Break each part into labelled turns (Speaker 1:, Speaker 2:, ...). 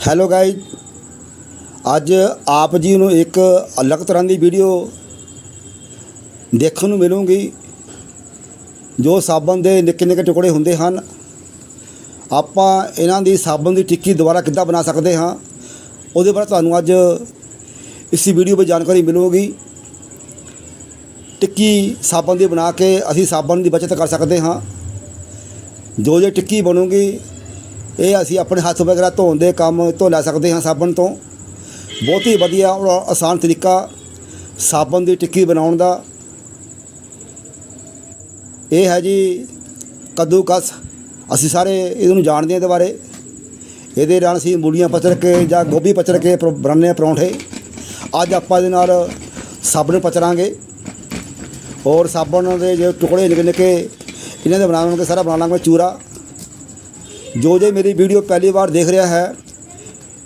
Speaker 1: Hello guys ਅੱਜ ਆਪ ਜੀ ਨੂੰ ਇੱਕ ਅਲੱਗ ਤਰ੍ਹਾਂ ਦੀ ਵੀਡੀਓ ਦੇਖਣ ਨੂੰ ਮਿਲੂਗੀ, ਜੋ ਸਾਬਣ ਦੇ ਨਿੱਕੇ ਨਿੱਕੇ ਟੁਕੜੇ ਹੁੰਦੇ ਹਨ। ਆਪਾਂ ਇਹਨਾਂ ਦੀ ਸਾਬਣ ਦੀ ਟਿੱਕੀ ਦੁਬਾਰਾ ਕਿੱਦਾਂ ਬਣਾ ਸਕਦੇ ਹਾਂ, ਉਹਦੇ ਬਾਰੇ ਤੁਹਾਨੂੰ ਅੱਜ ਇਸ ਵੀਡੀਓ ਵਿੱਚ ਜਾਣਕਾਰੀ ਮਿਲੂਗੀ। ਟਿੱਕੀ ਸਾਬਣ ਦੀ ਬਣਾ ਕੇ ਅਸੀਂ ਸਾਬਣ ਦੀ ਬਚਤ ਕਰ ਸਕਦੇ ਹਾਂ। ਜੋ ਜੇ ਟਿੱਕੀ ਬਣੂਗੀ ਇਹ ਅਸੀਂ ਆਪਣੇ ਹੱਥ ਵਗੈਰਾ ਧੋਣ ਦੇ ਕੰਮ ਧੋ ਲੈ ਸਕਦੇ ਹਾਂ ਸਾਬਣ ਤੋਂ। ਬਹੁਤ ਹੀ ਵਧੀਆ ਔਰ ਆਸਾਨ ਤਰੀਕਾ ਸਾਬਣ ਦੀ ਟਿੱਕੀ ਬਣਾਉਣ ਦਾ। ਇਹ ਹੈ ਜੀ ਕੱਦੂਕਸ। ਅਸੀਂ ਸਾਰੇ ਇਹਨੂੰ ਜਾਣਦੇ ਹਾਂ ਇਹਦੇ ਬਾਰੇ। ਇਹਦੇ ਨਾਲ ਅਸੀਂ ਮੂਲੀਆਂ ਪਚਰ ਕੇ ਜਾਂ ਗੋਭੀ ਪਚਰ ਕੇ ਪਰ- ਬਣਾਉਂਦੇ ਹਾਂ ਪਰੌਂਠੇ। ਅੱਜ ਆਪਾਂ ਇਹਦੇ ਨਾਲ ਸਾਬਣ ਪਚਰਾਂਗੇ ਔਰ ਸਾਬਣ ਦੇ ਜੋ ਟੁਕੜੇ ਨਿੱਕੇ ਨਿੱਕੇ ਇਹਨਾਂ ਦੇ ਬਣਾਵਾਂਗੇ, ਸਾਰਾ ਬਣਾ ਲਾਂਗੇ ਚੂਰਾ। ਜੋ ਜੇ ਮੇਰੀ ਵੀਡੀਓ ਪਹਿਲੀ ਵਾਰ ਦੇਖ ਰਿਹਾ ਹੈ,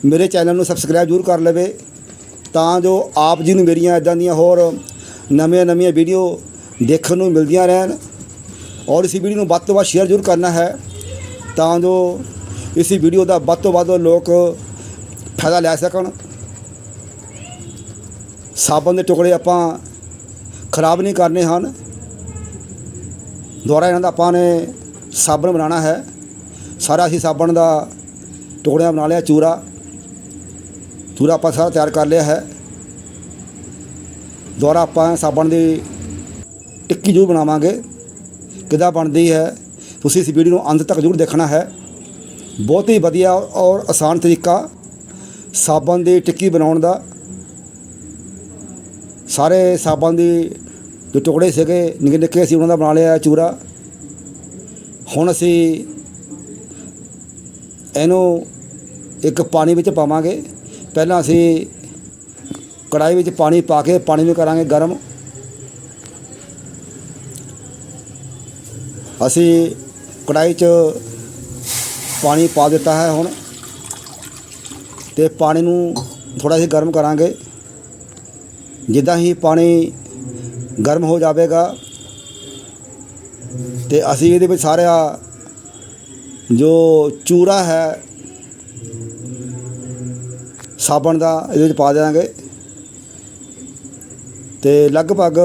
Speaker 1: ਮੇਰੇ ਚੈਨਲ ਨੂੰ ਸਬਸਕ੍ਰਾਈਬ ਜ਼ਰੂਰ ਕਰ ਲਵੇ, ਤਾਂ ਜੋ ਆਪ ਜੀ ਨੂੰ ਮੇਰੀਆਂ ਇਦਾਂ ਦੀਆਂ ਹੋਰ ਨਵੀਆਂ ਨਵੀਆਂ ਵੀਡੀਓ ਦੇਖਣ ਨੂੰ ਮਿਲਦੀਆਂ ਰਹਿਣ। ਔਰ ਇਸ ਵੀਡੀਓ ਨੂੰ ਵੱਧ ਤੋਂ ਵੱਧ ਸ਼ੇਅਰ ਜ਼ਰੂਰ ਕਰਨਾ ਹੈ, ਤਾਂ ਜੋ ਇਸ ਵੀਡੀਓ ਦਾ ਵੱਧ ਤੋਂ ਵੱਧ ਲੋਕ ਫਾਇਦਾ ਲੈ ਸਕਣ। ਸਾਬਣ ਦੇ ਟੁਕੜੇ ਆਪਾਂ ਖਰਾਬ ਨਹੀਂ ਕਰਨੇ ਹਨ। ਦੁਬਾਰਾ ਇਹਨਾਂ ਦਾ ਆਪਾਂ ਨੇ ਸਾਬਣ ਬਣਾਉਣਾ ਹੈ। ਸਾਰਾ ਅਸੀਂ ਸਾਬਣ ਦਾ ਟੁਕੜਿਆਂ ਬਣਾ ਲਿਆ, ਚੂਰਾ। ਚੂਰਾ ਆਪਾਂ ਸਾਰਾ ਤਿਆਰ ਕਰ ਲਿਆ ਹੈ। ਦੁਬਾਰਾ ਆਪਾਂ ਸਾਬਣ ਦੀ ਟਿੱਕੀ ਜ਼ਰੂਰ ਬਣਾਵਾਂਗੇ। ਕਿੱਦਾਂ ਬਣਦੀ ਹੈ, ਤੁਸੀਂ ਇਸ ਵੀਡੀਓ ਨੂੰ ਅੰਤ ਤੱਕ ਜ਼ਰੂਰ ਦੇਖਣਾ ਹੈ। ਬਹੁਤ ਹੀ ਵਧੀਆ ਔਰ ਆਸਾਨ ਤਰੀਕਾ ਸਾਬਣ ਦੀ ਟਿੱਕੀ ਬਣਾਉਣ ਦਾ। ਸਾਰੇ ਸਾਬਣ ਦੀ ਜੋ ਟੁਕੜੇ ਸੀਗੇ ਨਿੱਕੇ ਨਿੱਕੇ ਅਸੀਂ ਉਹਨਾਂ ਦਾ ਬਣਾ ਲਿਆ ਚੂਰਾ। ਹੁਣ ਅਸੀਂ ਇਹਨੂੰ ਇੱਕ ਪਾਣੀ ਵਿੱਚ ਪਾਵਾਂਗੇ। ਪਹਿਲਾਂ ਅਸੀਂ ਕੜਾਈ ਵਿੱਚ ਪਾਣੀ ਪਾ ਕੇ ਪਾਣੀ ਨੂੰ ਕਰਾਂਗੇ ਗਰਮ। ਅਸੀਂ ਕੜਾਈ 'ਚ ਪਾਣੀ ਪਾ ਦਿੱਤਾ ਹੈ ਹੁਣ। ਤੇ ਪਾਣੀ ਨੂੰ ਥੋੜਾ ਜਿਹਾ ਗਰਮ ਕਰਾਂਗੇ। ਜਿੱਦਾਂ ਹੀ ਪਾਣੀ ਗਰਮ ਹੋ ਜਾਵੇਗਾ, ਤੇ ਅਸੀਂ ਇਹਦੇ ਵਿੱਚ ਸਾਰਾ ਜੋ ਚੂਰਾ ਹੈ, ਸਾਬਣ ਦਾ, ਇਹਦੇ ਵਿੱਚ ਪਾ ਦੇਵਾਂਗੇ ਤੇ ਲਗਭਗ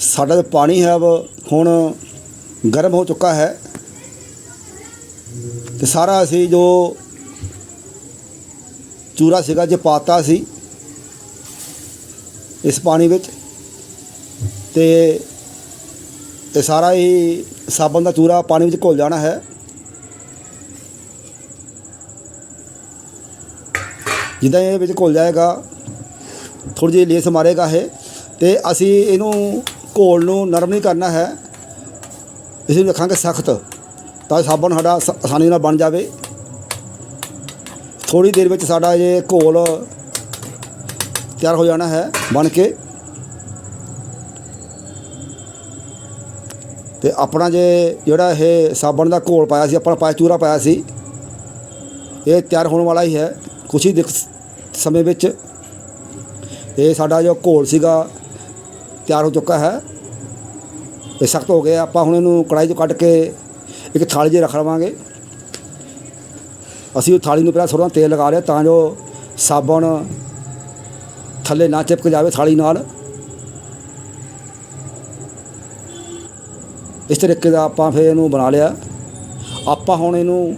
Speaker 1: ਸਾਡਾ ਜੋ ਪਾਣੀ ਹੈ ਹੁਣ ਗਰਮ ਹੋ ਚੁੱਕਾ ਹੈ। ਤੇ ਸਾਰਾ ਅਸੀਂ ਜੋ ਚੂਰਾ ਸੀਗਾ, ਜੇ ਪਾਤਾ ਸੀ, ਇਸ ਪਾਣੀ ਵਿੱਚ, ਤੇ ਇਹ ਸਾਰਾ ਹੀ ਸਾਬਣ ਦਾ ਚੂਰਾ ਪਾਣੀ ਵਿੱਚ ਘੁਲ ਜਾਣਾ ਹੈ। ਜਿੱਦਾਂ ਇਹ ਵਿੱਚ ਘੁਲ ਜਾਏਗਾ ਥੋੜੀ ਜਿਹੀ ਲੇਸ ਮਾਰੇਗਾ ਇਹ, ਤੇ ਅਸੀਂ ਇਹਨੂੰ ਘੋਲ ਨੂੰ ਨਰਮ ਨਹੀਂ ਕਰਨਾ ਹੈ। ਇਸ ਨੂੰ ਰੱਖਾਂਗੇ ਸਖਤ, ਤਾਂ ਸਾਬਣ ਸਾਡਾ ਆਸਾਨੀ ਨਾਲ ਬਣ ਜਾਵੇ। ਥੋੜੀ ਦੇਰ ਵਿੱਚ ਸਾਡਾ ਇਹ ਘੋਲ ਤਿਆਰ ਹੋ ਜਾਣਾ ਹੈ, ਬਣ ਕੇ। ਤੇ ਆਪਣਾ ਜੇ ਜਿਹੜਾ ਇਹ ਸਾਬਣ ਦਾ ਘੋਲ ਪਾਇਆ ਸੀ ਆਪਣਾ ਪਾਇਆ, ਚੂਰਾ ਪਾਇਆ ਸੀ, ਇਹ ਤਿਆਰ ਹੋਣ ਵਾਲਾ ਹੀ ਹੈ। ਕੁਛ ਹੀ ਦਿਖ ਸਮੇਂ ਵਿੱਚ ਇਹ ਸਾਡਾ ਜੋ ਘੋਲ ਸੀਗਾ ਤਿਆਰ ਹੋ ਚੁੱਕਾ ਹੈ ਇਹ ਸਖਤ ਹੋ ਗਿਆ। ਆਪਾਂ ਹੁਣ ਇਹਨੂੰ ਕੜਾਈ 'ਚੋਂ ਕੱਢ ਕੇ ਇੱਕ ਥਾਲੀ 'ਚ ਰੱਖ ਲਵਾਂਗੇ। ਅਸੀਂ ਉਹ ਥਾਲੀ ਨੂੰ ਪਹਿਲਾਂ ਥੋੜ੍ਹਾ ਤੇਲ ਲਗਾ ਲਿਆ ਤਾਂ ਜੋ ਸਾਬਣ ਥੱਲੇ ਨਾ ਚਿਪਕ ਜਾਵੇ ਥਾਲੀ ਨਾਲ। ਇਸ ਤਰੀਕੇ ਦਾ ਆਪਾਂ ਫਿਰ ਇਹਨੂੰ ਬਣਾ ਲਿਆ। ਆਪਾਂ ਹੁਣ ਇਹਨੂੰ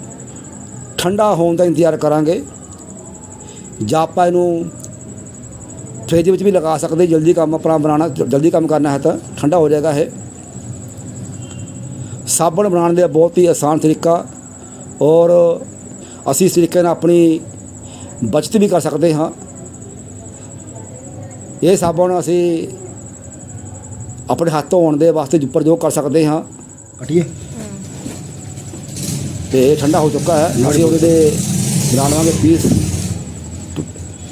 Speaker 1: ਠੰਡਾ ਹੋਣ ਦਾ ਇੰਤਜ਼ਾਰ ਕਰਾਂਗੇ। ਜਾਂ ਆਪਾਂ ਇਹਨੂੰ ਫ੍ਰਿਜ ਵਿੱਚ ਵੀ ਲਗਾ ਸਕਦੇ ਜਲਦੀ ਕੰਮ ਆਪਣਾ ਬਣਾਉਣਾ ਜਲਦੀ ਕੰਮ ਕਰਨਾ ਹੈ ਤਾਂ ਠੰਡਾ ਹੋ ਜਾਏਗਾ ਇਹ। ਸਾਬਣ ਬਣਾਉਣ ਦਾ ਬਹੁਤ ਹੀ ਆਸਾਨ ਤਰੀਕਾ ਔਰ ਅਸੀਂ ਇਸ ਤਰੀਕੇ ਨਾਲ ਆਪਣੀ ਬਚਤ ਵੀ ਕਰ ਸਕਦੇ ਹਾਂ। ਇਹ ਸਾਬਣ ਅਸੀਂ ਆਪਣੇ ਹੱਥ ਧੋਣ ਦੇ ਵਾਸਤੇ ਜੋ ਕਰ ਸਕਦੇ ਹਾਂ।
Speaker 2: ਕਟੀਏ।
Speaker 1: ਤੇ ਇਹ ਠੰਡਾ ਹੋ ਚੁੱਕਾ ਹੈ। ਅਸੀਂ ਉਹਦੇ ਦੇ ਬਣਾ ਲਵਾਂਗੇ ਪੀਸ।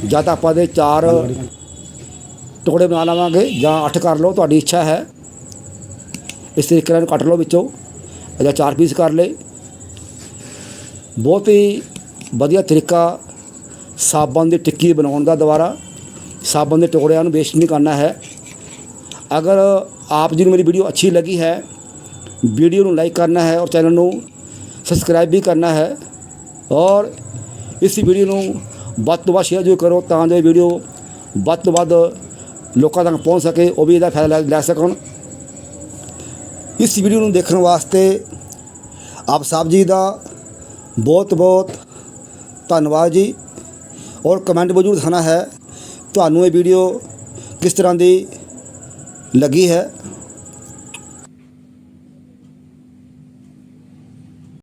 Speaker 1: ਜਾਂ ਤਾਂ ਆਪਾਂ ਦੇ ਚਾਰ ਟੁਕੜੇ ਬਣਾ ਲਵਾਂਗੇ ਜਾਂ ਅੱਠ ਕਰ ਲਓ, ਤੁਹਾਡੀ ਇੱਛਾ ਹੈ। ਇਸ ਤਰੀਕੇ ਨਾਲ ਕੱਟ ਲਓ ਵਿੱਚੋਂ ਜਾਂ ਚਾਰ ਪੀਸ ਕਰ ਲਏ। ਬਹੁਤ ਹੀ ਵਧੀਆ ਤਰੀਕਾ ਸਾਬਣ ਦੀ ਟਿੱਕੀ ਬਣਾਉਣ ਦਾ ਦੁਬਾਰਾ। ਸਾਬਣ ਦੇ ਟੁਕੜਿਆਂ ਨੂੰ ਵੇਸਟ ਨਹੀਂ ਕਰਨਾ ਹੈ। ਅਗਰ ਆਪ ਜੀ ਨੂੰ ਮੇਰੀ ਵੀਡੀਓ ਅੱਛੀ ਲੱਗੀ ਹੈ ਵੀਡੀਓ ਨੂੰ ਲਾਈਕ ਕਰਨਾ ਹੈ ਔਰ ਚੈਨਲ ਨੂੰ ਸਬਸਕ੍ਰਾਈਬ ਵੀ ਕਰਨਾ ਹੈ ਔਰ ਇਸ ਵੀਡੀਓ ਨੂੰ ਵੱਧ ਤੋਂ ਵੱਧ ਸ਼ੇਅਰ ਜੋ ਕਰੋ ਤਾਂ ਜੋ ਇਹ ਵੀਡੀਓ ਵੱਧ ਤੋਂ ਵੱਧ ਲੋਕਾਂ ਤੱਕ ਪਹੁੰਚ ਸਕੇ, ਉਹ ਵੀ ਇਹਦਾ ਫਾਇਦਾ ਲੈ- ਲੈ ਸਕਣ। ਇਸ ਵੀਡੀਓ ਨੂੰ ਦੇਖਣ ਵਾਸਤੇ ਆਪ ਸਾਹਿਬ ਜੀ ਦਾ ਬਹੁਤ ਬਹੁਤ ਧੰਨਵਾਦ ਜੀ। ਔਰ ਕਮੈਂਟ ਜ਼ਰੂਰ ਖਾਣਾ ਹੈ, ਤੁਹਾਨੂੰ ਇਹ ਵੀਡੀਓ ਕਿਸ ਤਰ੍ਹਾਂ ਦੀ ਲੱਗੀ ਹੈ?